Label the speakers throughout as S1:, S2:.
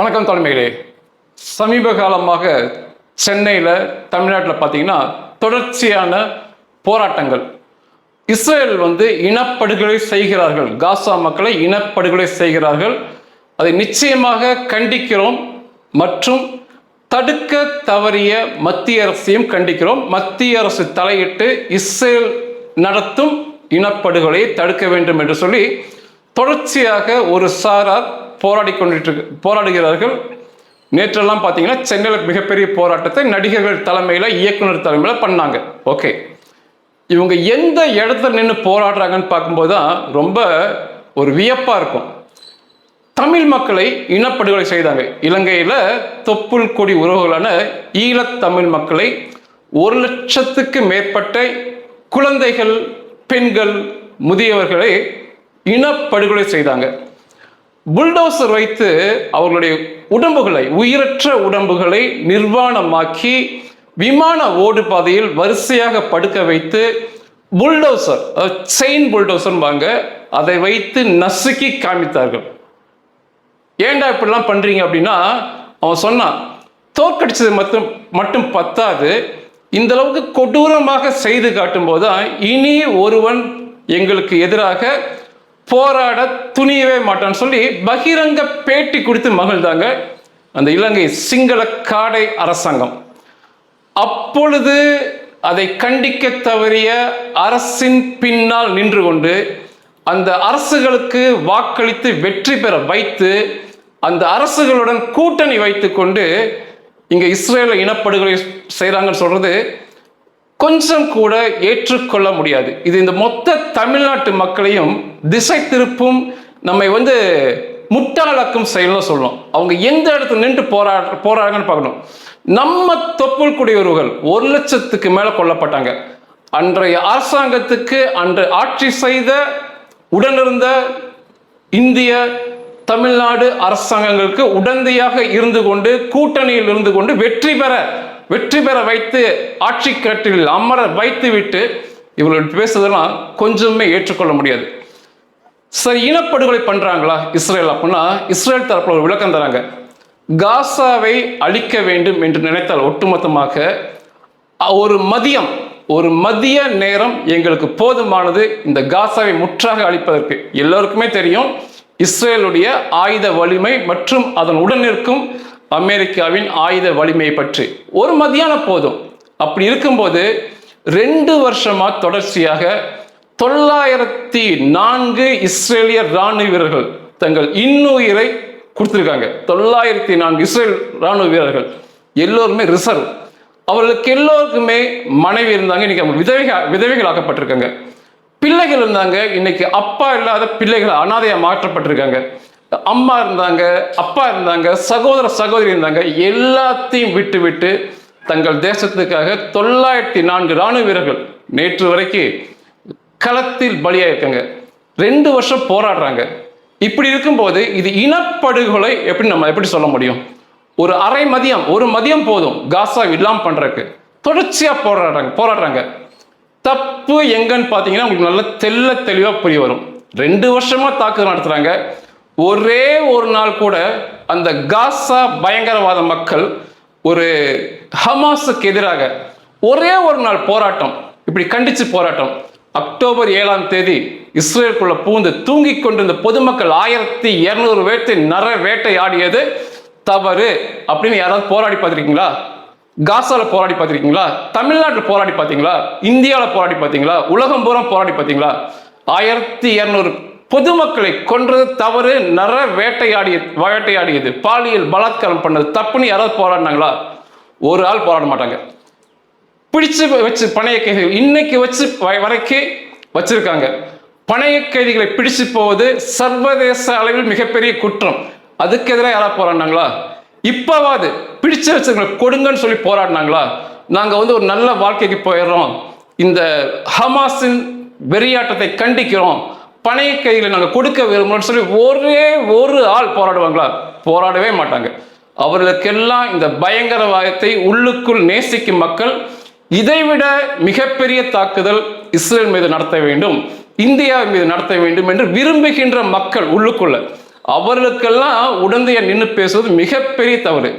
S1: வணக்கம் தலைமைகளே. சமீப காலமாக சென்னையில் தமிழ்நாட்டில் பார்த்தீங்கன்னா தொடர்ச்சியான போராட்டங்கள். இஸ்ரேல் வந்து இனப்படுகொலை செய்கிறார்கள். காசா மக்களை இனப்படுகொலை செய்கிறார்கள். அதை நிச்சயமாக கண்டிக்கிறோம் மற்றும் தடுக்க தவறிய மத்திய அரசையும் கண்டிக்கிறோம். மத்திய அரசு தலையிட்டு இஸ்ரேல் நடத்தும் இனப்படுகொலையை தடுக்க வேண்டும் என்று சொல்லி தொடர்ச்சியாக ஒரு சாரார் போராடி கொண்டிட்டு போராடுகிறார்கள். நேற்றெல்லாம் பார்த்தீங்கன்னா சென்னையில் மிகப்பெரிய போராட்டத்தை நடிகர்கள் தலைமையில் இயக்குனர் தலைமையில் பண்ணாங்க. ஓகே. இவங்க எந்த இடத்துல நின்று போராடுறாங்கன்னு பார்க்கும்போது தான் ரொம்ப ஒரு வியப்பாக இருக்கும். தமிழ் மக்களை இனப்படுகொலை செய்தாங்க. இலங்கையில் தொப்புள் கொடி உறவுகளான ஈழத்தமிழ் மக்களை ஒரு லட்சத்துக்கு மேற்பட்ட குழந்தைகள் பெண்கள் முதியவர்களை இனப்படுகொலை செய்தாங்க. புல்டோசர் வைத்து அவர்களுடைய உடம்புகளை உயிரற்ற உடம்புகளை நிர்வாணமாக்கி விமான ஓடு பாதையில் வரிசையாக படுக்க வைத்து புல்டோசர் செயின் புல்டோசர்பாங்க அதை வைத்து நசுக்கி காமித்தார்கள். ஏன்டா இப்படிலாம் பண்றீங்க அப்படின்னா அவன் சொன்னான் தோற்கடிச்சது மட்டும் மட்டும் பத்தாது. இந்த அளவுக்கு கொடூரமாக செய்து காட்டும் போது இனி ஒருவன் எங்களுக்கு எதிராக போராட துணியவே மாட்டான்னு சொல்லி பகிரங்க பேட்டி கொடுத்து மகிழ்ந்தாங்க அந்த இலங்கை சிங்கள காடை அரசாங்கம். அப்பொழுது அதை கண்டிக்க தவறிய அரசின் பின்னால் நின்று கொண்டு அந்த அரசுகளுக்கு வாக்களித்து வெற்றி பெற வைத்து அந்த அரசுகளுடன் கூட்டணி வைத்து கொண்டு இங்கே இஸ்ரேல இனப்படுகொலை செய்கிறாங்கன்னு சொல்கிறது கொஞ்சம் கூட ஏற்றுக்கொள்ள முடியாது. இது இந்த மொத்த தமிழ்நாட்டு மக்களையும் திசை திருப்பும் நம்மை வந்து முட்டாளக்கும் செயல்னு சொல்லணும் அவங்க எந்த இடத்துல நின்று போரா போராடுறாங்கன்னு பார்க்கணும். நம்ம தொப்புள் குடியுறவுகள் ஒரு லட்சத்துக்கு மேல கொல்லப்பட்டாங்க. அன்றைய அரசாங்கத்துக்கு அன்று ஆட்சி செய்த உடனிருந்த இந்திய தமிழ்நாடு அரசாங்கங்களுக்கு உடந்தையாக இருந்து கொண்டு கூட்டணியில் இருந்து கொண்டு வெற்றி பெற வெற்றி பெற வைத்து ஆட்சி கட்டில் அமர வைத்து விட்டு இவர்கள் பேசுறதெல்லாம் கொஞ்சமே ஏற்றுக்கொள்ள முடியாது. சரி இனப்படுகொலை பண்ணுறாங்களா இஸ்ரேல் அப்படின்னா இஸ்ரேல் தரப்பில் ஒரு விளக்கம் தராங்க. காசாவை அழிக்க வேண்டும் என்று நினைத்தால் ஒட்டுமொத்தமாக ஒரு மதியம் ஒரு மதிய நேரம் எங்களுக்கு போதுமானது இந்த காசாவை முற்றாக அழிப்பதற்கு. எல்லோருக்குமே தெரியும் இஸ்ரேலுடைய ஆயுத வலிமை மற்றும் அதன் உடனிருக்கும் அமெரிக்காவின் ஆயுத வலிமையை பற்றி. ஒரு மதியானம் போதும். அப்படி இருக்கும்போது ரெண்டு வருஷமாக தொடர்ச்சியாக தொள்ளாயிரத்தி நான்கு இஸ்ரேலிய ராணுவ வீரர்கள் தங்கள் இன்னுயிரை கொடுத்துருக்காங்க. தொள்ளாயிரத்தி நான்கு இஸ்ரேல் ராணுவ வீரர்கள். எல்லோருமே ரிசர்வ். அவர்களுக்கு எல்லோருக்குமே மனைவி இருந்தாங்க. இன்னைக்கு அவங்க விதவைகள் விதவைகள் ஆக்கப்பட்டிருக்காங்க பிள்ளைகள் இருந்தாங்க. இன்னைக்கு அப்பா இல்லாத பிள்ளைகள் அனாதையாக மாற்றப்பட்டிருக்காங்க. அம்மா இருந்தாங்க அப்பா இருந்தாங்க சகோதர சகோதரி இருந்தாங்க எல்லாத்தையும் விட்டு விட்டு தங்கள் தேசத்துக்காக தொள்ளாயிரத்தி நான்கு ராணுவ வீரர்கள் நேற்று வரைக்கும் களத்தில் பலியாயிருக்காங்க. ரெண்டு வருஷம் போராடுறாங்க. இப்படி இருக்கும்போது இது இனப்படுகொலை எப்படி நம்ம எப்படி சொல்ல முடியும்? ஒரு அரை மதியம் ஒரு மதியம் போதும் காசா இல்லாம பண்றதுக்கு. தொடர்ச்சியா போராடுறாங்க போராடுறாங்க. தப்பு எங்கன்னு பார்த்தீங்கன்னா உங்களுக்கு நல்ல தெல்ல தெளிவா புரிய வரும். ரெண்டு வருஷமா தாக்குதல் நடத்துறாங்க. ஒரே ஒரு நாள் கூட அந்த காசா பயங்கரவாத மக்கள் ஒரு ஹமாஸுக்கு எதிராக ஒரே ஒரு நாள் போராட்டம் இப்படி கண்டிச்சு போராட்டம். அக்டோபர் ஏழாம் தேதி இஸ்ரேலுக்குள்ள பூந்து தூங்கிக் கொண்டிருந்த பொதுமக்கள் ஆயிரத்தி இருநூறு பேர்த்து நர வேட்டை ஆடியது தவறு. அப்படின்னு யாராவது போராடி பார்த்துருக்கீங்களா? காசாவில் போராடி பார்த்துருக்கீங்களா? தமிழ்நாட்டில் போராடி பார்த்தீங்களா இந்தியாவில் போராடி பார்த்தீங்களா உலகம் பூரா போராடி பார்த்தீங்களா ஆயிரத்தி இரநூறு பொதுமக்களை கொன்றது தவறு நர வேட்டையாடிய வேட்டையாடியது. பாலியல் பலாத்காரம் பண்ணது தப்புன்னு யாராவது போராடினாங்களா? ஒரு ஆள் போராட மாட்டாங்க. பிடிச்சு வச்சு பணைய கைதிகள் இன்னைக்கு வச்சு வ- வரைக்கும் வச்சிருக்காங்க. பணைய கைதிகளை பிடிச்சு போவது சர்வதேச அளவில் மிகப்பெரிய குற்றம். அதுக்கு எதிராக யாராவது போராடினாங்களா? இப்பவாது பிடிச்சு வச்சவங்களை கொடுங்கன்னு சொல்லி போராடினாங்களா? நாங்கள் வந்து ஒரு நல்ல வாழ்க்கைக்கு போயிடுறோம். இந்த ஹமாஸின் வெறியாட்டத்தை கண்டிக்கிறோம். பணைய கைகளை நாங்கள் கொடுக்க விரும்புகிறோம்னு சொல்லி ஒரே ஒரு ஆள் போராடுவாங்களா? போராடவே மாட்டாங்க. அவர்களுக்கெல்லாம் இந்த பயங்கரவாதத்தை உள்ளுக்குள் நேசிக்கும் மக்கள் இதைவிட மிகப்பெரிய தாக்குதல் இஸ்ரேல் மீது நடத்த வேண்டும் இந்தியா மீது நடத்த வேண்டும் என்று விரும்புகின்ற மக்கள் உள்ளுக்குள்ள அவர்களுக்கெல்லாம் உடந்தைய நின்று பேசுவது மிகப்பெரிய தவறு.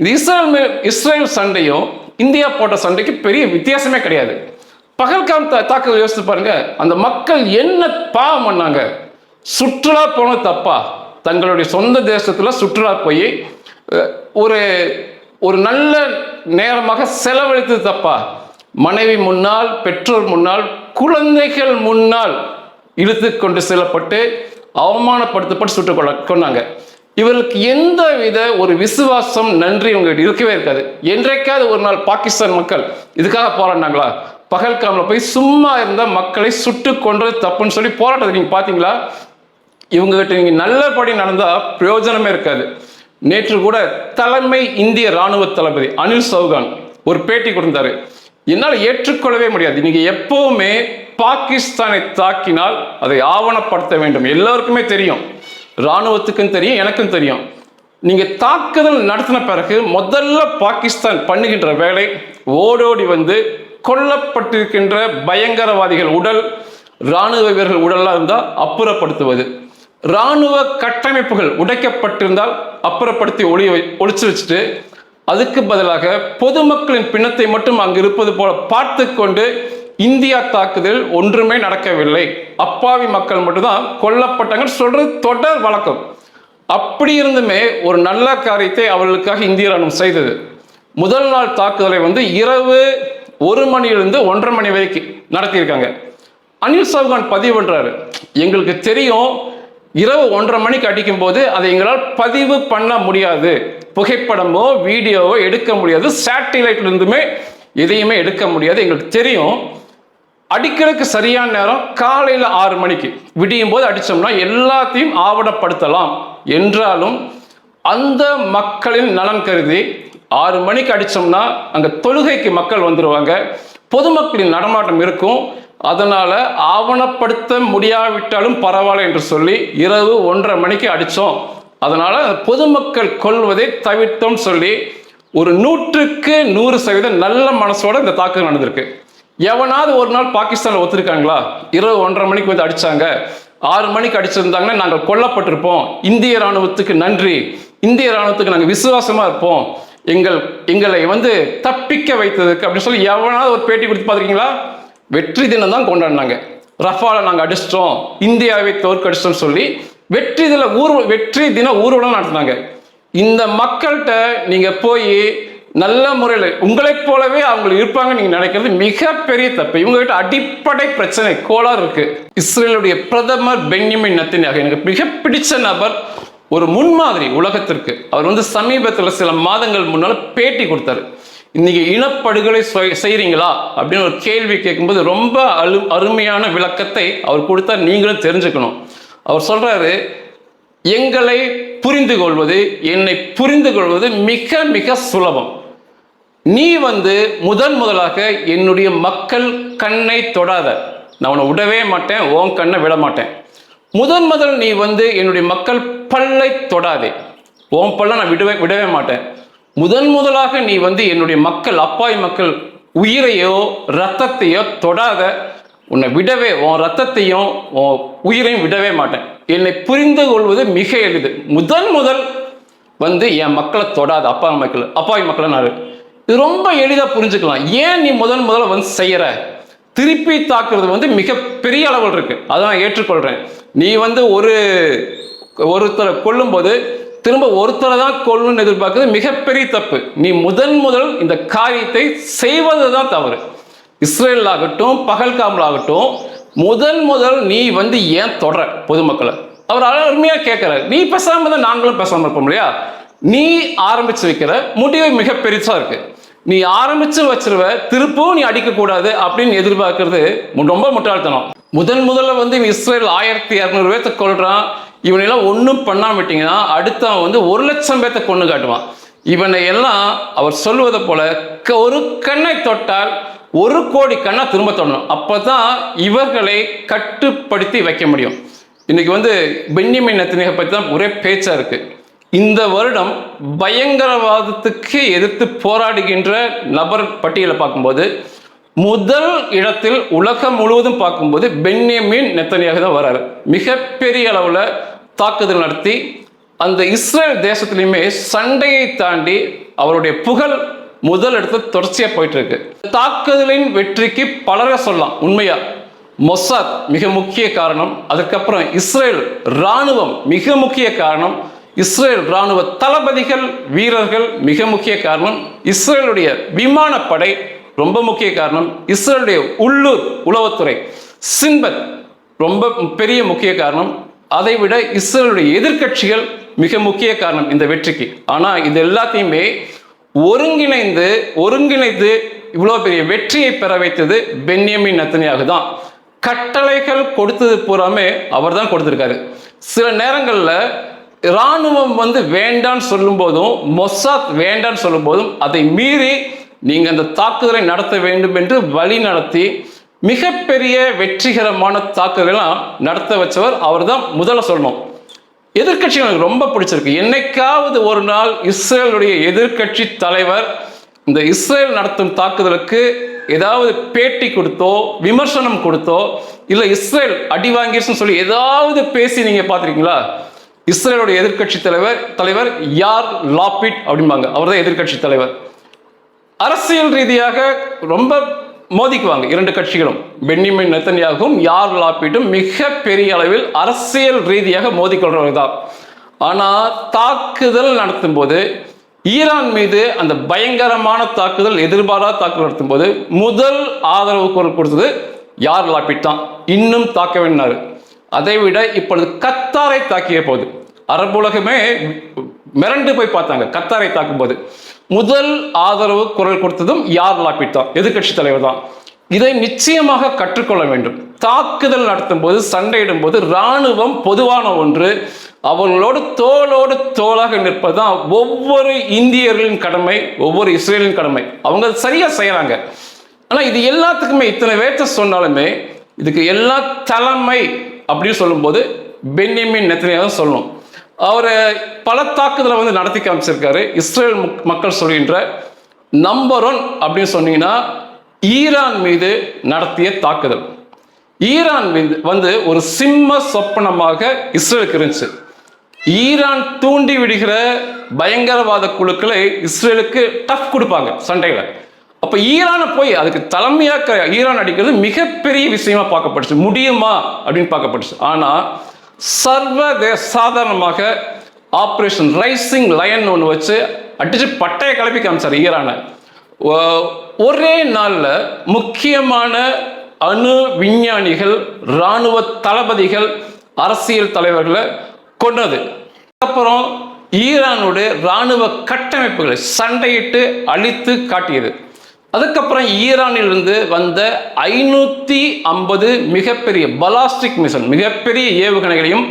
S1: இது இஸ்ரேல் இஸ்ரேல் சண்டையும் இந்தியா போட்ட சண்டைக்கு பெரிய வித்தியாசமே கிடையாது. பகல்காம் தா தாக்குதல் யோசித்து பாருங்க. அந்த மக்கள் என்ன பாவம் பண்ணாங்க? சுற்றுலா போன தப்பா? தங்களுடைய சொந்த தேசத்துல சுற்றுலா போய் ஒரு ஒரு நல்ல நேரமாக செலவழித்தது தப்பா? மனைவி முன்னால் பெற்றோர் முன்னால் குழந்தைகள் முன்னால் இழுத்து கொண்டு செல்லப்பட்டு அவமானப்படுத்தப்பட்டு சுட்டுக் கொள்ள கொண்டாங்க இவர்களுக்கு எந்த வித ஒரு விசுவாசம் நன்றி உங்ககிட்ட இருக்கவே இருக்காது. என்றைக்காவது ஒரு நாள் பாகிஸ்தான் மக்கள் இதுக்காக போராடினாங்களா? பகல்காமில் போய் சும்மா இருந்த மக்களை சுட்டு கொன்றது தப்புன்னு சொல்லி போராட்டத்தை நீங்க பாத்தீங்களா? இவங்க கிட்ட நீங்க நல்லபடி நடந்தா பிரயோஜனமே இருக்காது. நேற்று கூட தலைமை இந்திய ராணுவ தளபதி அனில் சௌகான் ஒரு பேட்டி கொடுத்தாரு. என்னால் ஏற்றுக்கொள்ளவே முடியாது. நீங்க எப்பவுமே பாகிஸ்தானை தாக்கினால் அதை ஆவணப்படுத்த வேண்டும். எல்லாருக்குமே தெரியும். ராணுவத்துக்கும் தெரியும் எனக்கும் தெரியும். நீங்க தாக்குதல் நடத்தின பிறகு முதல்ல பாகிஸ்தான் பண்ணுகின்ற வேலை ஓடோடி வந்து கொல்லப்பட்டிருக்கின்ற பயங்கரவாதிகள் உடல் ராணுவ வீரர்கள் உடலாக இருந்தால் அப்புறப்படுத்துவது. ராணுவ கட்டமைப்புகள் உடைக்கப்பட்டிருந்தால் அப்புறப்படுத்தி ஒளி ஒழிச்சு வச்சுட்டு அதுக்கு பதிலாக பொதுமக்களின் பிணத்தை மட்டும் அங்கு இருப்பது போல பார்த்து கொண்டு இந்தியா தாக்குதல் ஒன்றுமே நடக்கவில்லை. அப்பாவி மக்கள் மட்டும்தான் கொல்லப்பட்டாங்க சொல்றது தொடர் வழக்கம். அப்படி இருந்துமே ஒரு நல்ல காரியத்தை அவர்களுக்காக இந்திய ராணுவம் செய்தது. முதல் நாள் தாக்குதலை வந்து இரவு ஒரு மணியிலிருந்து ஒன்றரை மணி வரைக்கும் நடத்தியிருக்காங்க. அனில் சவுகான் பதிவு பண்ணுறாரு எங்களுக்கு தெரியும் இரவு ஒன்றரை மணிக்கு அடிக்கும் போது அதை எங்களால் பதிவு பண்ண முடியாது. புகைப்படமோ வீடியோவோ எடுக்க முடியாது. சேட்டிலைட்லேருந்துமே எதையுமே எடுக்க முடியாது. எங்களுக்கு தெரியும் அடிக்கிறதுக்கு சரியான நேரம் காலையில் ஆறு மணிக்கு. விடியும் போது அடித்தோம்னா எல்லாத்தையும் ஆவணப்படுத்தலாம் என்றாலும் அந்த மக்களின் நலன் கருதி ஆறு மணிக்கு அடித்தோம்னா அங்கே தொழுகைக்கு மக்கள் வந்துடுவாங்க பொதுமக்களின் நடமாட்டம் இருக்கும். அதனால் ஆவணப்படுத்த முடியாவிட்டாலும் பரவாயில்ல என்று சொல்லி இரவு ஒன்றரை மணிக்கு அடித்தோம் அதனால் பொதுமக்கள் கொள்வதை தவிர்த்தோம் சொல்லி ஒரு நூற்றுக்கு நூறு சதவீதம் நல்ல மனசோட இந்த தாக்குதல் நடந்திருக்கு. எவனாவது ஒரு நாள் பாகிஸ்தானில் ஒத்துருக்காங்களா இரவு ஒன்றரை மணிக்கு வந்து அடித்தாங்க ஆறு மணிக்கு அடிச்சிருந்தாங்கன்னா நாங்கள் கொல்லப்பட்டிருப்போம். இந்திய ராணுவத்துக்கு நன்றி. இந்திய ராணுவத்துக்கு நாங்கள் விசுவாசமாக இருப்போம். எங்கள் எங்களை வந்து தப்பிக்க வைத்ததுக்கு அப்படின்னு சொல்லி எவனாவது ஒரு பேட்டி கொடுத்து பார்த்துருக்கீங்களா? வெற்றி தினம் தான் கொண்டாடினாங்க. ரஃபாலை நாங்கள் அடிச்சிட்டோம். இந்தியாவை தோற்கடிச்சிட்டோம்னு சொல்லி வெற்றி தின ஊர் வெற்றி தின ஊர்வலம் நடத்தினாங்க. இந்த மக்கள்கிட்ட நீங்கள் போய் நல்ல முறையில் உங்களைப் போலவே அவங்க இருப்பாங்க நீங்கள் நினைக்கிறது மிகப்பெரிய தப்பு. இவங்ககிட்ட அடிப்படை பிரச்சனை கோளாறு இருக்குது இஸ்ரேலுடைய பிரதமர் பென்யமின் நத்தினியாக எனக்கு மிக பிடிச்ச நபர் ஒரு முன்மாதிரி உலகத்திற்கு. அவர் வந்து சமீபத்தில் சில மாதங்கள் முன்னால் பேட்டி கொடுத்தாரு. இன்னைக்கு இனப்படுகொலை செய்கிறீங்களா அப்படின்னு ஒரு கேள்வி கேட்கும்போது ரொம்ப அழு அருமையான விளக்கத்தை அவர் கொடுத்தா நீங்களும் தெரிஞ்சுக்கணும். அவர் சொல்றாரு எங்களை புரிந்து கொள்வது என்னை புரிந்து கொள்வது மிக மிக சுலபம். நீ வந்து முதன் முதலாக என்னுடைய மக்கள் கண்ணை தொடாத. நான் உன்னை விடவே மாட்டேன் உன் கண்ணை விட மாட்டேன் முதன் முதல் நீ வந்து என்னுடைய மக்கள் பல்லை தொடாதே. உன் பல்ல நான் விடவே விடவே மாட்டேன். முதன் முதலாக நீ வந்து என்னுடைய மக்கள் அப்பாய் மக்கள் உயிரையோ ரத்தத்தையோ தொடாத. உன்னை விடவே உன் ரத்தத்தையும் உன் உயிரையும் விடவே மாட்டேன். என்னை புரிந்து கொள்வது மிக எளிது. முதன் முதல் வந்து என் மக்களை தொடாத அப்பா மக்கள் அப்பாவி மக்களை நான் இது ரொம்ப எளிதாக புரிஞ்சுக்கலாம். ஏன் நீ முதன் முதல்ல வந்து செய்கிற திருப்பி தாக்குறது வந்து மிகப்பெரிய அளவில் இருக்கு. அதை நான் ஏற்றுக்கொள்றேன். நீ வந்து ஒரு ஒருத்தரை கொல்லும்போது திரும்ப ஒருத்தரை தான் கொல்லணும்னு எதிர்பார்க்கறது மிகப்பெரிய தப்பு. நீ முதன் முதல் இந்த காரியத்தை செய்வது தான் தவறு. இஸ்ரேல் ஆகட்டும் பகல்காமல் ஆகட்டும் முதன் முதல் நீ வந்து ஏன் தொடர பொதுமக்களை? அவர் அருமையாக கேட்கிறார். நீ பேசாமல் தான் நாங்களும் பேசாமல் இருப்போம் இல்லையா? நீ ஆரம்பிச்சு வைக்கிற முடிவு மிக பெருசாக இருக்குது நீ ஆரம்பிச்சு வச்சிருவ திருப்பவும் நீ அடிக்கக்கூடாது அப்படின்னு எதிர்பார்க்கறது ரொம்ப முட்டாள்தனம். முதன் முதல்ல வந்து இவன் இஸ்ரேல் ஆயிரத்தி இரநூறு பேர்த்த கொள்றான் இவனையெல்லாம் ஒன்றும் பண்ணாம விட்டீங்கன்னா அடுத்தவன் வந்து ஒரு லட்சம் பேர்த்த கொண்டு காட்டுவான். இவனை எல்லாம் அவர் சொல்வதை போல க- ஒரு கண்ணை தொட்டால் ஒரு கோடி கண்ணா திரும்ப தொடணும். அப்பதான் இவர்களை கட்டுப்படுத்தி வைக்க முடியும். இன்னைக்கு வந்து பென்யமின் நத்தினியை பற்றி தான் ஒரே பேச்சா இருக்கு. இந்த வருடம் பயங்கரவாதத்துக்கு எதிர்த்து போராடுகின்ற நபர் பட்டியலை பார்க்கும்போது முதல் இடத்தில் உலகம் முழுவதும் பார்க்கும்போது பென்யமின் நெத்தனியாக தான் வராரு. மிகப்பெரிய அளவில் தாக்குதல் நடத்தி அந்த இஸ்ரேல் தேசத்திலையுமே சண்டையை தாண்டி அவருடைய புகழ் முதல் இடத்துல தொடர்ச்சியாக போயிட்டு இருக்கு தாக்குதலின் வெற்றிக்கு பலரை சொல்லலாம். உண்மையா மொசாத் மிக முக்கிய காரணம். அதுக்கப்புறம் இஸ்ரேல் ராணுவம் மிக முக்கிய காரணம். இஸ்ரேல் ராணுவ தளபதிகள் வீரர்கள் மிக முக்கிய காரணம் இஸ்ரேலுடைய விமானப்படை ரொம்ப முக்கிய காரணம் இஸ்ரேலுடைய உள்ளூர் உளவுத்துறை சின்பத் ரொம்ப பெரிய முக்கிய காரணம். அதை விட இஸ்ரேலுடைய எதிர்க்கட்சிகள் மிக முக்கிய காரணம் இந்த வெற்றிக்கு. ஆனால் இது எல்லாத்தையுமே ஒருங்கிணைந்து ஒருங்கிணைந்து இவ்வளோ பெரிய வெற்றியை பெற வைத்தது பென்யமின் நத்தனியாக தான். கட்டளைகள் கொடுத்தது பூராமே அவர் தான் கொடுத்துருக்காரு. சில நேரங்களில் இராணுவம் வந்து வேண்டான்னு சொல்லும்போதும் மொசாத் வேண்டான்னு சொல்லும்போதும் அதை மீறி நீங்கள் அந்த தாக்குதலை நடத்த வேண்டும் என்று வழி நடத்தி மிகப்பெரிய வெற்றிகரமான தாக்குதலாம் நடத்த வச்சவர் அவர் தான் முதல்ல சொல்லணும். எதிர்க்கட்சி எனக்கு ரொம்ப பிடிச்சிருக்கு. என்னைக்காவது ஒரு நாள் இஸ்ரேலுடைய எதிர்க்கட்சி தலைவர் இந்த இஸ்ரேல் நடத்தும் தாக்குதலுக்கு ஏதாவது பேட்டி கொடுத்தோ விமர்சனம் கொடுத்தோ இல்லை இஸ்ரேல் அடி வாங்கிருச்சுன்னு சொல்லி ஏதாவது பேசி நீங்கள் பார்த்துருக்கீங்களா? இஸ்ரேலோட எதிர்க்கட்சி தலைவர் தலைவர் யார் லாபிட் அப்படிம்பாங்க. அவர் தான் எதிர்க்கட்சி தலைவர். அரசியல் ரீதியாக ரொம்ப மோதிக்குவாங்க இரண்டு கட்சிகளும். பென்னிமின் நெத்தன்யாகவும் யார் லாப்பிட்டும் மிக பெரிய அளவில் அரசியல் ரீதியாக மோதிக்கொள்றவர்கள் தான். ஆனால் தாக்குதல் நடத்தும் போது ஈரான் மீது அந்த பயங்கரமான தாக்குதல் எதிர்பாராத தாக்குதல் நடத்தும் போது முதல் ஆதரவு குரல் கொடுத்தது யார் லாப்பிட் தான். இன்னும் தாக்க வேண்டினார் அதை விட இப்பொழுது கத்தாரை தாக்கிய போது அரபுலகமே மிரண்டு போய் பார்த்தாங்க கத்தாரை தாக்கும் போது முதல் ஆதரவு குரல் கொடுத்ததும் யார் லாபிட் தான் எதிர்கட்சி தலைவர் தான். இதை நிச்சயமாக கற்றுக்கொள்ள வேண்டும். தாக்குதல் நடத்தும் போது சண்டையிடும் போது இராணுவம் பொதுவான ஒன்று. அவர்களோடு தோளோடு தோளாக நிற்பதுதான் ஒவ்வொரு இந்தியர்களின் கடமை ஒவ்வொரு இஸ்ரேலின் கடமை. அவங்க சரியாக சரியா செய்யறாங்க. ஆனா இது எல்லாத்துக்குமே இத்தனை பேர்த்த சொன்னாலுமே இதுக்கு எல்லா தலைமை அப்படின்னு சொல்லும்போது பென்னிமின் நெத்தனியாக தான் சொல்லணும். அவர் பல தாக்குதலை வந்து நடத்தி காமிச்சிருக்காரு. இஸ்ரேல் மக்- மக்கள் சொல்கின்ற நம்பர் ஒன் அப்படின்னு சொன்னீங்கன்னா ஈரான் மீது நடத்திய தாக்குதல். ஈரான் மீது வந்து ஒரு சிம்ம சொப்பனமாக இஸ்ரேலுக்கு இருந்துச்சு. ஈரான் தூண்டி விடுகிற பயங்கரவாத குழுக்களை இஸ்ரேலுக்கு டஃப் கொடுப்பாங்க சண்டைகளை அப்ப ஈரானை போய் அதுக்கு தலைமையாக்க ஈரான் அடிக்கிறது மிகப்பெரிய விஷயமா பார்க்கப்பட்டுச்சு. முடியுமா? அப்படின்னு பார்க்கப்பட்டுச்சு. ஆனா சர்வதே சாதாரணமாக ஆப்ரேஷன் ரைசிங் லயன் ஒன்று வச்சு அடிச்சு பட்டைய கிளப்பி காமிச்சார் ஈரானை. ஒரே நாளில் முக்கியமான அணு விஞ்ஞானிகள் இராணுவ தளபதிகள் அரசியல் தலைவர்களை கொண்டது அப்புறம் ஈரானுடைய இராணுவ கட்டமைப்புகளை சண்டையிட்டு அழித்து காட்டியது. அதுக்கப்புறம் ஈரானிலிருந்து வந்த ஐநூற்றி ஐம்பது மிகப்பெரிய பலாஸ்டிக் மிஷன் மிகப்பெரிய ஏவுகணைகளையும்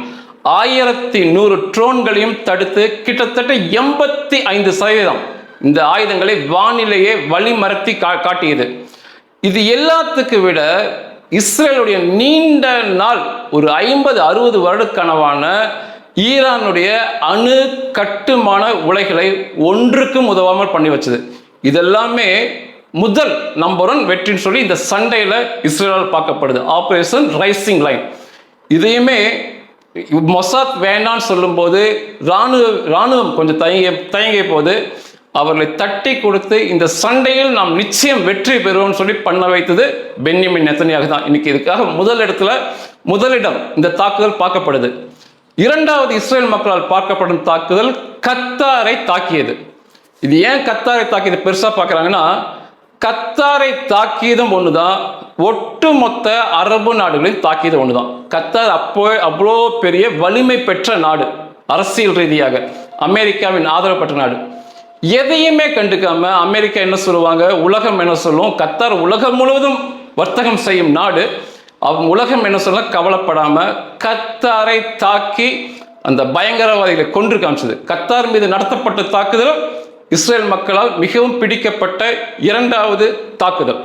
S1: ஆயிரத்தி நூறு ட்ரோன்களையும் தடுத்து கிட்டத்தட்ட எண்பத்தி ஐந்து சதவீதம் இந்த ஆயுதங்களை வானிலையே வழிமறைத்தி கா காட்டியது. இது எல்லாத்துக்கு விட இஸ்ரேலுடைய நீண்ட நாள் ஒரு ஐம்பது அறுபது வருட கனவான ஈரானுடைய அணு கட்டுமான உலைகளை ஒன்றுக்கும் உதவாமல் பண்ணி வச்சது. இதெல்லாமே முதல் நம்பர் ஒன் வெற்றின்னு சொல்லி இந்த சண்டையில் இஸ்ரேலால் பார்க்கப்படுது. ஆப்ரேஷன் ரைசிங் லைன் இதையுமே மொசாத் வேண்டான்னு சொல்லும்போது ராணுவ ராணுவம் கொஞ்சம் தயங்கிய தயங்கிய போது அவர்களை தட்டி கொடுத்து இந்த சண்டையில் நாம் நிச்சயம் வெற்றி பெறுவோம்னு சொல்லி பண்ண வைத்தது பென்யமின் நெத்தனியாக தான். இன்னைக்கு இதுக்காக முதல் இடத்துல முதலிடம் இந்த தாக்குதல் பார்க்கப்படுது. இரண்டாவது இஸ்ரேல் மக்களால் பார்க்கப்படும் தாக்குதல் கத்தாரை தாக்கியது. இது ஏன் கத்தாரை தாக்கியது? பெருசா பார்க்குறாங்கன்னா கத்தாரை தாக்கியதும் ஒண்ணுதான் ஒட்டுமொத்த அரபு நாடுகளையும் தாக்கியது தான் கத்தார் அப்போ அவ்வளோ பெரிய வலிமை பெற்ற நாடு அரசியல் ரீதியாக. அமெரிக்காவின் ஆதரவு பெற்ற நாடு. எதையுமே கண்டுக்காம அமெரிக்கா என்ன சொல்லுவாங்க? உலகம் என்ன சொல்லும்? கத்தார் உலகம் முழுவதும் வர்த்தகம் செய்யும் நாடு. அவங்க உலகம் என்ன சொல்ல கவலைப்படாம கத்தாரை தாக்கி அந்த பயங்கரவாதிகளை கொன்று காமிச்சது. கத்தார் மீது நடத்தப்பட்ட தாக்குதல் இஸ்ரேல் மக்களால் மிகவும் பிடிக்கப்பட்ட இரண்டாவது தாக்குதல்.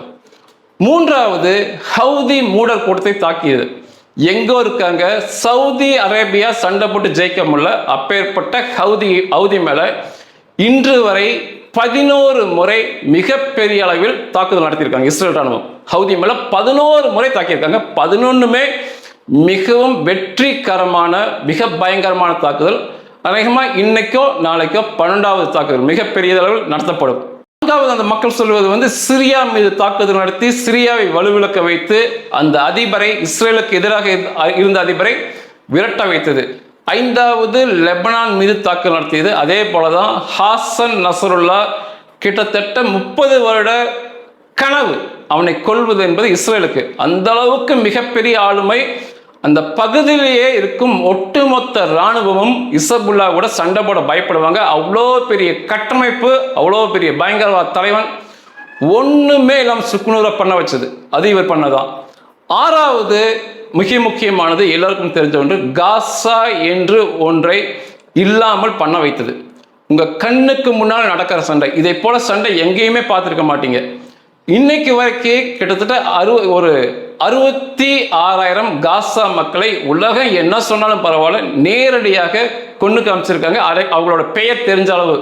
S1: மூன்றாவது ஹவுதி மூடர் கூட்டத்தை தாக்கியது. எங்கோ இருக்காங்க சவுதி அரேபியா சண்டை போட்டு ஜெயிக்க முடியல. அப்பேற்பட்ட ஹவுதி ஹவுதி மேலே இன்று வரை பதினோரு முறை மிகப்பெரிய அளவில் தாக்குதல் நடத்தியிருக்காங்க இஸ்ரேல் ராணுவம் ஹவுதி மேலே பதினோரு முறை தாக்கியிருக்காங்க. பதினொன்றுமே மிகவும் வெற்றிகரமான மிக பயங்கரமான தாக்குதல். அநேகமாக இன்னைக்கோ நாளைக்கோ பன்னெண்டாவது தாக்குதல் மிகப்பெரிய அளவில் நடத்தப்படும். நான்காவது அந்த மக்கள் சொல்வது வந்து சிரியா மீது தாக்குதல் நடத்தி சிரியாவை வலுவிழக்க வைத்து அந்த அதிபரை இஸ்ரேலுக்கு எதிராக இருந்த- இருந்த அதிபரை விரட்ட வைத்தது. ஐந்தாவது லெபனான் மீது தாக்குதல் நடத்தியது. அதே போலதான் ஹாசன் நசருல்லா கிட்டத்தட்ட முப்பது வருட கனவு அவனை கொள்வது என்பது இஸ்ரேலுக்கு. அந்த அளவுக்கு மிகப்பெரிய ஆளுமை அந்த பகுதியிலேயே இருக்கும் ஒட்டுமொத்த இராணுவமும் இசபுல்லா கூட சண்டை போட பயப்படுவாங்க. அவ்வளோ பெரிய கட்டமைப்பு அவ்வளோ பெரிய பயங்கரவாத தலைவன் ஒன்றுமே இல்லாமல் சுக்குநூரை பண்ண வச்சது. அது இவர் பண்ணதான். ஆறாவது மிக முக்கியமானது எல்லாருக்கும் தெரிஞ்ச ஒன்று காசா என்று ஒன்றை இல்லாமல் பண்ண வைத்தது. உங்கள் கண்ணுக்கு முன்னால் நடக்கிற சண்டை. இதை போல சண்டை எங்கேயுமே பார்த்துருக்க மாட்டீங்க. இன்னைக்கு வரைக்கும் கிட்டத்தட்ட அறுவ ஒரு அறுபத்தி ஆறாயிரம் காசா மக்களை உலகம் என்ன சொன்னாலும் பரவாயில்ல நேரடியாக கொண்டு காமிச்சிருக்காங்க. அதை அவங்களோட பெயர் தெரிஞ்ச அளவு.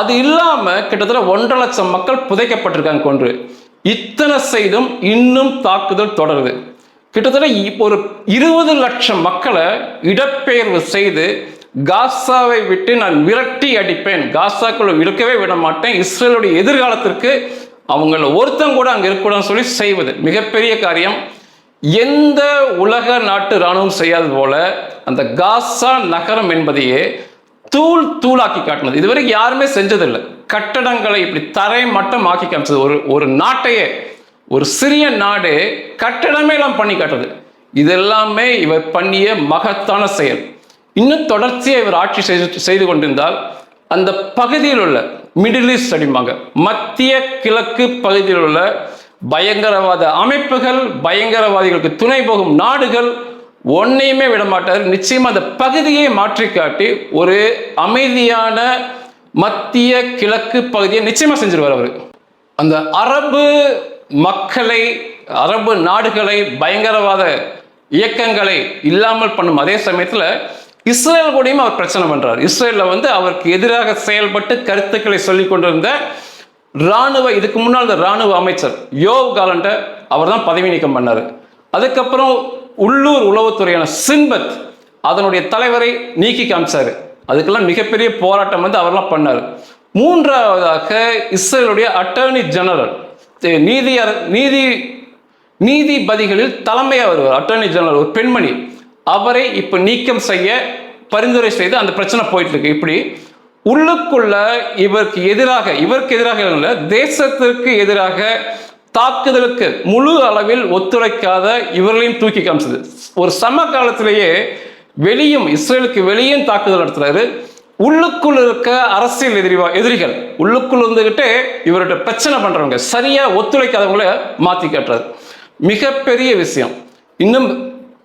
S1: அது இல்லாமல் கிட்டத்தட்ட ஒன்றரை லட்சம் மக்கள் புதைக்கப்பட்டிருக்காங்க கொன்று. இத்தனை செய்தும் இன்னும் தாக்குதல் தொடருது. கிட்டத்தட்ட இப்போ ஒரு இருபது லட்சம் மக்களை இடப்பெயர்வு செய்து காசாவை விட்டு நான் விரட்டி அடிப்பேன். காசாக்குள்ள இருக்கவே விட மாட்டேன். இஸ்ரேலுடைய எதிர்காலத்திற்கு அவங்கள ஒருத்தன் கூட அங்கே இருக்கக்கூடாதுன்னு சொல்லி செய்வது மிகப்பெரிய காரியம். எந்த உலக நாட்டு இராணுவம் செய்யாதது போல அந்த காசா நகரம் என்பதையே தூள் தூளாக்கி காட்டினது. இதுவரைக்கும் யாருமே செஞ்சதில்லை. கட்டடங்களை இப்படி தரை மட்டம் ஆக்கி காமிச்சது. ஒரு ஒரு நாட்டையே ஒரு சிறிய நாடு கட்டடமே எல்லாம் பண்ணி காட்டுறது இதெல்லாமே இவர் பண்ணிய மகத்தான செயல். இன்னும் தொடர்ச்சியாக இவர் ஆட்சி செய்து செய்து கொண்டிருந்தால் அந்த பகுதியில் உள்ள மிடில் ஈஸ்ட் அப்படிம்பாங்க. மத்திய கிழக்கு பகுதியில் உள்ள பயங்கரவாத அமைப்புகள் பயங்கரவாதிகளுக்கு துணை போகும் நாடுகள் ஒன்னையுமே விடமாட்டார். நிச்சயமாக அந்த பகுதியை மாற்றி காட்டி ஒரு அமைதியான மத்திய கிழக்கு பகுதியை நிச்சயமாக செஞ்சிருவார் அவர். அந்த அரபு மக்களை அரபு நாடுகளை பயங்கரவாத இயக்கங்களை இல்லாமல் பண்ணும் அதே சமயத்தில் இஸ்ரேல் கூடயும் அவர் பிரச்சனை பண்றார். இஸ்ரேலில் வந்து அவருக்கு எதிராக செயல்பட்டு கருத்துக்களை சொல்லி கொண்டிருந்த ராணுவ இதுக்கு முன்னால் இருந்த ராணுவ அமைச்சர் யோவ் காலண்ட அவர் தான் பதவி நீக்கம் பண்ணார். அதுக்கப்புறம் உள்ளூர் உளவுத்துறையான சின்பத் அதனுடைய தலைவரை நீக்கி காமிச்சாரு. அதுக்கெல்லாம் மிகப்பெரிய போராட்டம் வந்து அவர்லாம் பண்ணார். மூன்றாவதாக இஸ்ரேலுடைய அட்டர்னி ஜெனரல் நீதி நீதி நீதிபதிகளில் தலைமையாக வருவார். அட்டர்னி ஜெனரல் ஒரு பெண்மணி. அவரை இப்போ நீக்கம் செய்ய பரிந்துரை செய்து அந்த பிரச்சனை போயிட்டு இருக்கு இப்படி உள்ளுக்குள்ள இவருக்கு எதிராக இவருக்கு எதிராக இல்லை தேசத்திற்கு எதிராக தாக்குதலுக்கு முழு அளவில் ஒத்துழைக்காத இவர்களையும் தூக்கி காமிச்சது. ஒரு சம காலத்திலேயே வெளியும் இஸ்ரேலுக்கு வெளியும் தாக்குதல் நடத்துறாரு. உள்ளுக்குள் இருக்க அரசியல் எதிரிவா எதிரிகள் உள்ளுக்குள் இருந்துகிட்டே இவர்கிட்ட பிரச்சனை பண்றவங்க சரியா ஒத்துழைக்காதவங்கள மாத்தி காட்டுறாரு. மிகப்பெரிய விஷயம். இன்னும்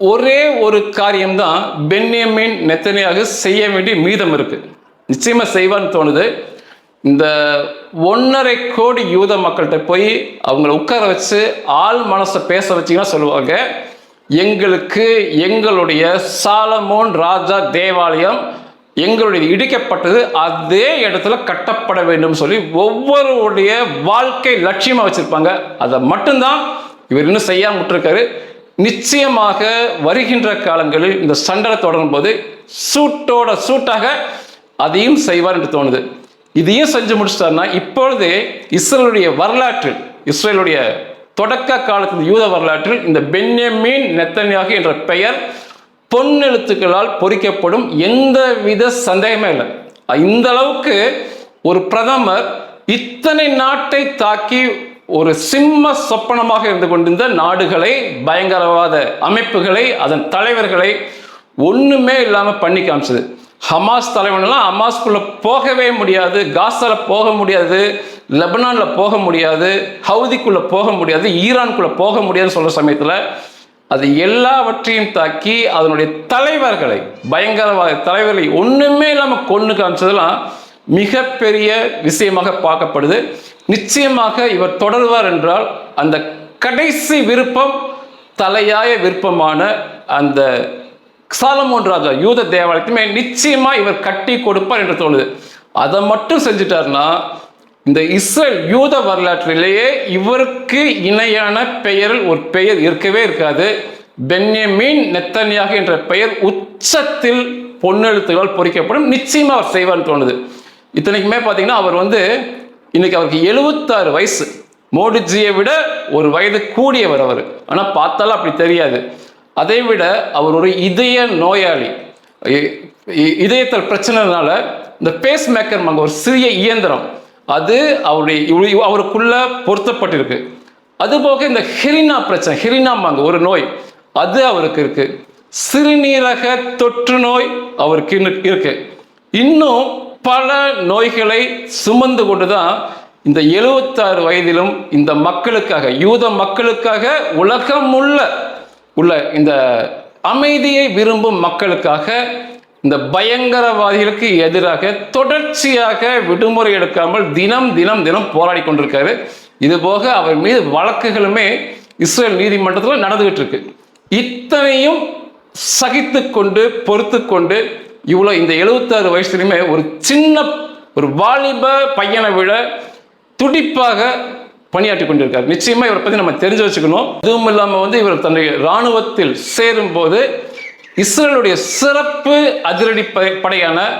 S1: ஒரே ஒரு காரியம்தான் பென்யமின் நெத்தனையாக செய்ய வேண்டிய மீதம் இருக்கு. நிச்சயமாக செய்வான்னு தோணுது. இந்த ஒன்றரை கோடி யூத மக்கள்கிட்ட போய் அவங்கள உட்கார வச்சு ஆள் மனசை பேச வச்சிங்கன்னா சொல்லுவாங்க எங்களுக்கு எங்களுடைய சாலமோன் ராஜா தேவாலயம் எங்களுடைய இடிக்கப்பட்டது அதே இடத்துல கட்டப்பட வேண்டும் சொல்லி ஒவ்வொருடைய வாழ்க்கை லட்சியமாக வச்சுருப்பாங்க. அதை மட்டும்தான் இவர் இன்னும் செய்யாம விட்டுருக்காரு. நிச்சயமாக வருகின்ற காலங்களில் இந்த சண்டை தொடரும் போது சூட்டோட சூட்டாக அதையும் செய்வார் என்று தோணுது. இதையும் செஞ்சு முடிச்சிட்டாருன்னா இப்பொழுது இஸ்ரேலுடைய வரலாற்றில் இஸ்ரேலுடைய தொடக்க காலத்தில் யூத வரலாற்றில் இந்த பென்யமீன் நெத்தன்யாகு என்ற பெயர் பொன்னெழுத்துக்களால் பொறிக்கப்படும் எந்த வித சந்தேகமே இல்லை. இந்த அளவுக்கு ஒரு பிரதமர் இத்தனை நாட்டை தாக்கி ஒரு சிம்ம சொப்பனமாக இருந்து கொண்டிருந்த நாடுகளை பயங்கரவாத அமைப்புகளை அதன் தலைவர்களை ஒன்றுமே இல்லாமல் பண்ணி காமிச்சது. ஹமாஸ் தலைவனெல்லாம் ஹமாஸ்குள்ளே போகவே முடியாது காசால போக முடியாது லெபனானில் போக முடியாது ஹவுதிக்குள்ளே போக முடியாது ஈரான்குள்ளே போக முடியாதுன்னு சொல்கிற சமயத்தில் அது எல்லாவற்றையும் தாக்கி அதனுடைய தலைவர்களை பயங்கரவாத தலைவர்களை ஒன்றுமே இல்லாமல் கொண்டு காமிச்சதெல்லாம் மிகப்பெரிய விஷயமாக பார்க்கப்படுது. நிச்சயமாக இவர் தொடர்வார் என்றால் அந்த கடைசி விருப்பம் தலையாய விருப்பமான அந்த சாலமோன் ராஜா யூத தேவாலயத்துமே நிச்சயமா இவர் கட்டி கொடுப்பார் என்று தோணுது. அதை மட்டும் செஞ்சுட்டாருன்னா இந்த இஸ்ரேல் யூத வரலாற்றிலேயே இவருக்கு இணையான பெயரில் ஒரு பெயர் இருக்கவே இருக்காது. பென்யமீன் நெத்தன்யாக என்ற பெயர் உச்சத்தில் பொன்னெழுத்துகளால் பொறிக்கப்படும். நிச்சயமாக அவர் செய்வார்னு தோணுது. இத்தனைக்குமே பார்த்தீங்கன்னா அவர் வந்து இன்னைக்கு அவருக்கு எழுபத்தாறு வயசு. மோடிஜியை விட ஒரு வயது கூடியவர் அவர். ஆனால் பார்த்தாலும் அப்படி தெரியாது. அதை விட அவர் ஒரு இதய நோயாளி. இ- இதயத்தில் பிரச்சனைனால இந்த பேஸ் மேக்கர் ஒரு சிறிய இயந்திரம். அது அவருடைய அவருக்குள்ள பொருத்தப்பட்டிருக்கு. அதுபோக இந்த ஹெரினா பிரச்சனை ஹெரினாம்பாங்க ஒரு நோய். அது அவருக்கு இருக்கு. சிறுநீரக தொற்று நோய் அவருக்கு இன்னும் இருக்கு. இன்னும் பல நோய்களை சுமந்து கொண்டுதான் இந்த எழுபத்தாறு வயதிலும் இந்த மக்களுக்காக யூத மக்களுக்காக உலகம் உள்ள உள்ள இந்த அமைதியை விரும்பும் மக்களுக்காக இந்த பயங்கரவாதிகளுக்கு எதிராக தொடர்ச்சியாக விடுமுறை எடுக்காமல் தினம் தினம் தினம் போராடி கொண்டிருக்காரு. இது போக அவர் மீது வழக்குகளுமே இஸ்ரேல் நீதிமன்றத்தில் நடந்துகிட்டு இருக்கு. இத்தனையும் சகித்து கொண்டு பொறுத்து கொண்டு இவ்வளோ இந்த எழுபத்தாறு வயசுலையுமே ஒரு சின்ன ஒரு வாலிப பையனை விட துடிப்பாக பணியாற்றி கொண்டிருக்கார். நிச்சயமா இவரை பற்றி நம்ம தெரிஞ்சு வச்சுக்கணும். அதுவும் இல்லாமல் வந்து இவர் தன்னுடைய இராணுவத்தில் சேரும் போது இஸ்ரேலுடைய சிறப்பு அதிரடி படை- படையான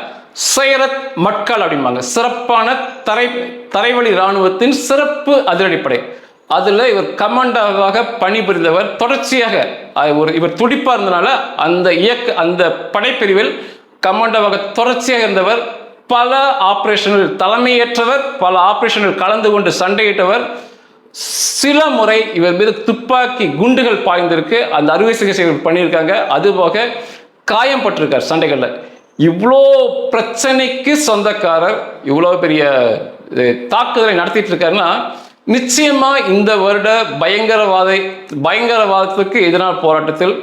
S1: சைரத் மட்கால் அப்படிம்பாங்க. சிறப்பான தரை தரைவழி இராணுவத்தின் சிறப்பு அதிரடிப்படை அதில் இவர் கமாண்டாவாக பணிபுரிந்தவர். தொடர்ச்சியாக ஒரு இவர் துடிப்பாக இருந்தனால அந்த இயக்க அந்த படைப்பிரிவில் கமாண்டோவாக தொடர்ச்சியாக இருந்தவர் பல ஆப்ரேஷனில் தலைமையேற்றவர் பல ஆப்ரேஷனில் கலந்து கொண்டு சண்டையிட்டவர். சில முறை இவர் மீது துப்பாக்கி குண்டுகள் பாய்ந்திருக்கு. அந்த அறுவை சிகிச்சை பண்ணியிருக்காங்க. அதுபோக காயம் பட்டிருக்கார் சண்டைகளில். இவ்வளோ பிரச்சனைக்கு சொந்தக்காரர் இவ்வளோ பெரிய தாக்குதலை நடத்திட்டு இருக்காருன்னா நிச்சயமாக இந்த வருட பயங்கரவாத பயங்கரவாதத்துக்கு எதிரான போராட்டத்தில்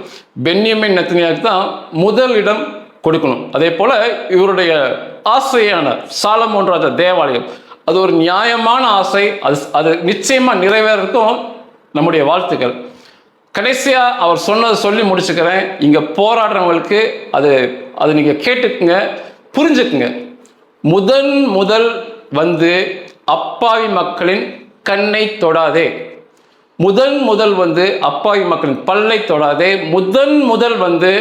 S1: பென்யமின் நெத்தனியாக்கு தான் முதல் இடம் கொடுக்கணும். அதே போல இவருடைய ஆசையான சாலமோன் ராஜா தேவாலயம் அது ஒரு நியாயமான ஆசை அது அது நிச்சயமா நிறைவேறதுக்கும் நம்முடைய வாழ்த்துக்கள். கடைசியாக அவர் சொன்னதை சொல்லி முடிச்சுக்கிறேன். இங்கே போராடுறவங்களுக்கு அது அது நீங்கள் கேட்டுக்குங்க புரிஞ்சுக்குங்க. முதன் முதல் வந்து அப்பாவி மக்களின் கண்ணை தொடாதே. முதன் முதல் வந்து அப்பாவி மக்களின் பல்லை தொடாதே. முதன் முதல் வந்து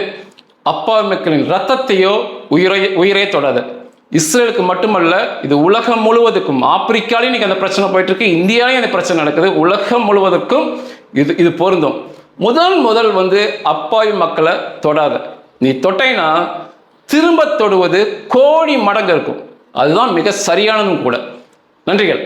S1: அப்பா மக்களின் ரத்தத்தையோ உயிரை உயிரே தொடாத. இஸ்ரேலுக்கு மட்டுமல்ல இது உலகம் முழுவதுக்கும் ஆப்பிரிக்காலையும் இன்னைக்கு அந்த பிரச்சனை போயிட்டு இருக்கு இந்தியாலையும் அந்த பிரச்சனை நடக்குது உலகம் முழுவதற்கும் இது இது பொருந்தும். முதல் முதல் வந்து அப்பாவி மக்களை தொடாத. நீ தொட்டைனா திரும்ப தொடுவது கோடி மடங்கு இருக்கும். அதுதான் மிக சரியானதும் கூட. நன்றிகள்.